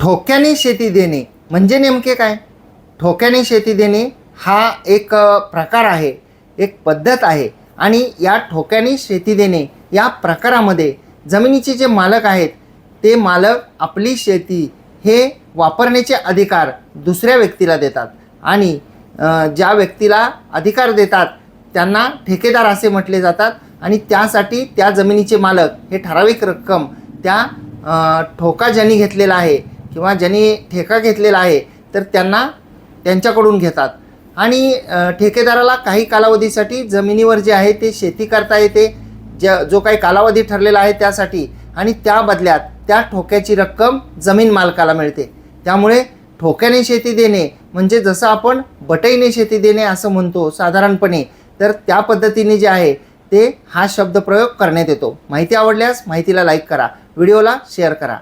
ठोक्याने शेती देणे म्हणजे नेमके काय? ठोक्याने शेती देणे हा एक प्रकार आहे एक पद्धत आहे. आणि या ठोक्याने शेती देणे या प्रकारामध्ये जमिनीचे जे मालक आहेत ते मालक आपली शेती हे वापरण्याचे अधिकार दुसऱ्या व्यक्तीला देतात. आणि ज्या व्यक्तीला अधिकार देतात त्यांना ठेकेदार असे म्हटले जातात. आणि त्यासाठी त्या जमिनीचे मालक हे ठराविक रक्कम त्या ठोका ज्यांनी घेतलेला आहे. किंवा ज्यांनी ठेका घेतलेला आहे तर त्यांना त्यांच्याकडून घेतात. आणि ठेकेदाराला काही कालावधीसाठी जमिनीवर जे आहे ते शेती करता येते ज्या जो काही कालावधी ठरलेला आहे त्यासाठी. आणि त्या बदल्यात त्या ठोक्याची रक्कम जमीन मालकाला मिळते. त्यामुळे ठोक्याने शेती देणे म्हणजे जसं आपण बटईने शेती देणे असं म्हणतो साधारणपणे तर त्या पद्धतीने जे आहे ते हा शब्दप्रयोग करण्यात येतो. माहिती आवडल्यास माहितीला लाईक करा. व्हिडिओला शेअर करा.